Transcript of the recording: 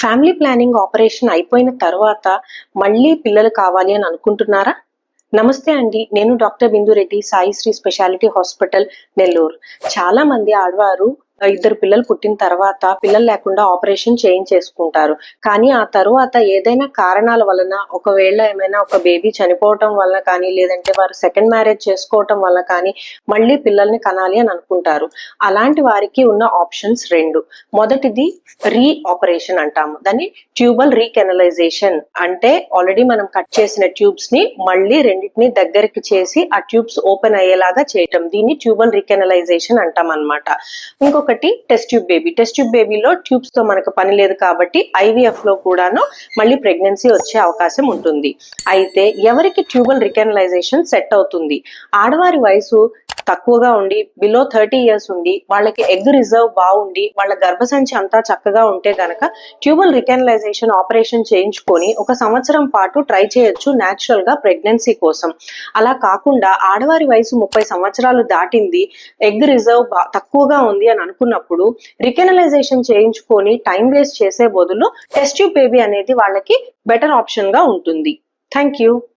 Family planning operation అయిపోయిన తర్వాత మళ్ళీ పిల్లలు కావాలి అని అనుకుంటున్నారా? నమస్తే అండి నేను doctor Bindu Reddy Sai Sri speciality hospital Nellore. చాలా మంది ఆడవారు ఇద్దరు పిల్లలు పుట్టిన తర్వాత పిల్లలు లేకుండా ఆపరేషన్ చేయించేసుకుంటారు. కానీ ఆ తర్వాత ఏదైనా కారణాల వలన ఒకవేళ ఏమైనా ఒక బేబీ చనిపోవటం వల్ల కానీ లేదంటే వారు సెకండ్ మ్యారేజ్ చేసుకోవటం వల్ల కానీ మళ్ళీ పిల్లల్ని కనాలి అని అనుకుంటారు. అలాంటి వారికి ఉన్న ఆప్షన్స్ రెండు. మొదటిది రీ ఆపరేషన్ అంటాము. దాన్ని ట్యూబల్ రీకెనలైజేషన్ అంటే ఆల్రెడీ మనం కట్ చేసిన ట్యూబ్స్ని మళ్ళీ రెండింటిని దగ్గరికి చేసి ఆ ట్యూబ్స్ ఓపెన్ అయ్యేలాగా చేయటం. దీన్ని ట్యూబల్ రీకెనలైజేషన్ అంటాం అన్నమాట ఇంకొకటి test tube baby test tube బేబీలో ట్యూబ్స్తో మనకు పని లేదు కాబట్టి ఐవీఎఫ్లో కూడాను మళ్ళీ ప్రెగ్నెన్సీ వచ్చే అవకాశం ఉంటుంది. అయితే ఎవరికి ట్యూబల్ రికనలైజేషన్ సెట్ అవుతుంది? ఆడవారి వయసు తక్కువగా ఉండి బిలో థర్టీ ఇయర్స్ ఉండి వాళ్ళకి ఎగ్ రిజర్వ్ బాగుండి వాళ్ళ గర్భసంచి అంతా చక్కగా ఉంటే గనక ట్యూబల్ రికెనలైజేషన్ ఆపరేషన్ చేయించుకొని ఒక సంవత్సరం పాటు ట్రై చేయొచ్చు న్యాచురల్గా ప్రెగ్నెన్సీ కోసం. అలా కాకుండా ఆడవారి వయసు ముప్పై సంవత్సరాలు దాటింది ఎగ్ రిజర్వ్ బా- తక్కువగా ఉంది అని అనుకున్నప్పుడు రికెనలైజేషన్ చేయించుకొని టైం వేస్ట్ చేసే బదులు టెస్ట్ బేబీ అనేది వాళ్ళకి బెటర్ ఆప్షన్గా ఉంటుంది. Thank you